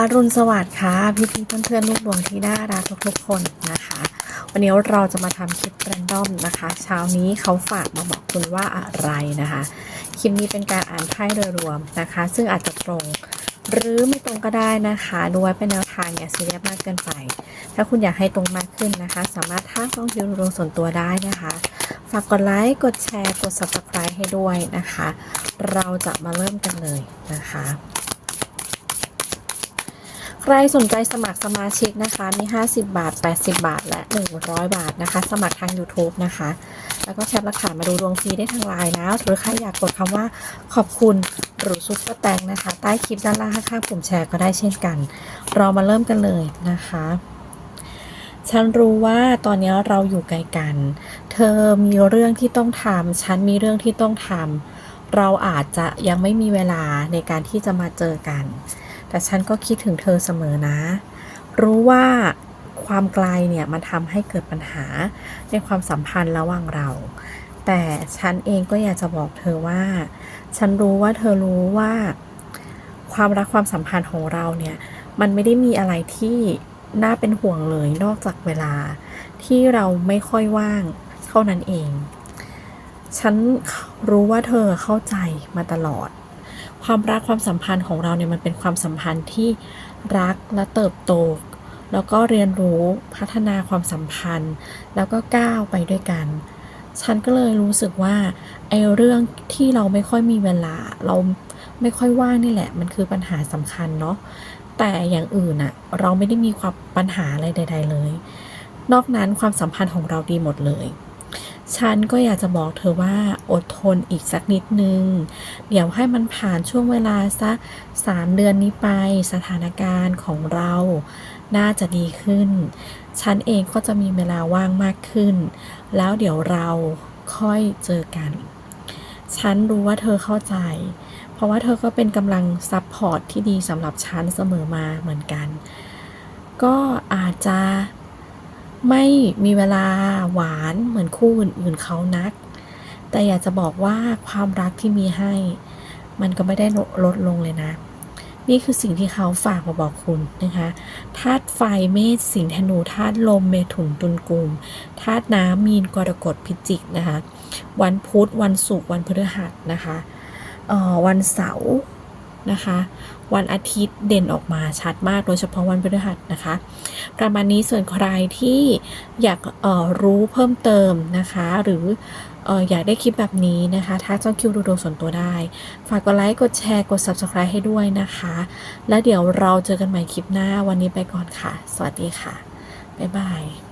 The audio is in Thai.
อรุณสวัสดิ์ค่ะพี่พี่ๆเพื่อนลูกดวงที่น่ารักทุกๆคนนะคะ วันนี้เราจะมาทำคลิปแรนดอมนะคะ เช้านี้เขาฝากมาบอกคุณว่าอะไรนะคะ คลิปนี้เป็นการอ่านไพ่โดยรวมนะคะ ซึ่งอาจจะตรง หรือไม่ตรงก็ได้นะคะดูไว้เป็นแนวทางอย่าซีเรียสมากเกินไป ถ้าคุณอยากให้ตรงมากขึ้นนะคะ สามารถทักต้องคิวดวงส่วนตัวได้นะคะฝากกดไลค์กดแชร์กด subscribe ให้ด้วยนะคะ เราจะมาเริ่มกันเลยนะคะ ใครสนใจสมัครสมาชิกนะคะ มี 50 บาท 80 บาท และ 100 บาทนะคะ สมัครทาง YouTube นะคะ แล้วก็แคปหลักฐานมาดูดวงฟรีได้ทางไลน์นะ หรือใครอยากกดคำว่าขอบคุณหรือซุปเปอร์แตงนะคะ ใต้คลิปด้านล่างข้างๆปุ่มแชร์ก็ได้เช่นกัน เรามาเริ่มกันเลยนะคะ ฉันรู้ว่าตอนนี้เราอยู่ไกลกัน เธอมีเรื่องที่ต้องทำฉันมีเรื่องที่ต้องทำเราอาจจะยังไม่มีเวลาในการที่จะมาเจอกัน แต่ฉันก็คิดถึงเธอเสมอนะ รู้ว่าความไกลเนี่ยมันทำให้เกิดปัญหาในความสัมพันธ์ระหว่างเรา แต่ฉันเองก็อยากจะบอกเธอว่า ฉันรู้ว่าเธอรู้ว่า ความรักความสัมพันธ์ของเราเนี่ย มันไม่ได้มีอะไรที่น่าเป็นห่วงเลยนอกจากเวลาที่เราไม่ค่อยว่างเท่านั้นเอง ฉันรู้ว่าเธอเข้าใจมาตลอด ความรักความสัมพันธ์ของเราเนี่ยมันเป็นความสัมพันธ์ที่รักและเติบโต แล้วก็เรียนรู้พัฒนาความสัมพันธ์ แล้วก็ก้าวไปด้วยกัน ฉันก็เลยรู้สึกว่าไอ้เรื่องที่เราไม่ค่อยมีเวลาเราไม่ค่อยว่างนี่แหละ มันคือปัญหาสำคัญเนาะแต่อย่างอื่นอะเราไม่ได้มีความปัญหาอะไรใด ๆ เลย นอกนั้นความสัมพันธ์ของเราดีหมดเลย ฉันก็อยากจะบอกเธอว่าอดทนอีกสักนิดนึง เดี๋ยวให้มันผ่านช่วงเวลาสักสามเดือนนี้ไปสถานการณ์ของเราน่าจะดีขึ้น ฉันเองก็จะมีเวลาว่างมากขึ้น แล้วเดี๋ยวเราค่อยเจอกัน ฉันรู้ว่าเธอเข้าใจ เพราะว่าเธอก็เป็นกำลังซัพพอร์ตที่ดีสำหรับฉันเสมอมาเหมือนกัน ก็อาจจะ ไม่มีเวลาหวานเหมือนคู่อื่นๆเขานัก แต่อยากจะบอกว่าความรักที่มีให้ มันก็ไม่ได้ลดลงเลยนะ นี่คือสิ่งที่เขาฝากมาบอกคุณนะคะธาตุไฟเมษสิงห์ธนูธาตุลมเมถุนตุลกุมธาตุน้ำมีนกรกฎพิจิกนะคะ วันพุธวันศุกร์วันพฤหัสนะคะออวันเสาร์ นะคะ วันอาทิตย์เด่นออกมาชัดมากโดยเฉพาะวันพฤหัสนะคะ ประมาณนี้ส่วนใครที่อยากออรู้เพิ่มเติมนะคะ หรือเอ่ออยากได้คลิปแบบนี้นะคะทักช่องคิวดูดวงส่วนตัวได้ ฝากกดไลค์ กดแชร์ กด subscribe ให้ด้วยนะคะ แล้วเดี๋ยวเราเจอกันใหม่คลิปหน้าวันนี้ไปก่อนค่ะ สวัสดีค่ะ บ๊ายบาย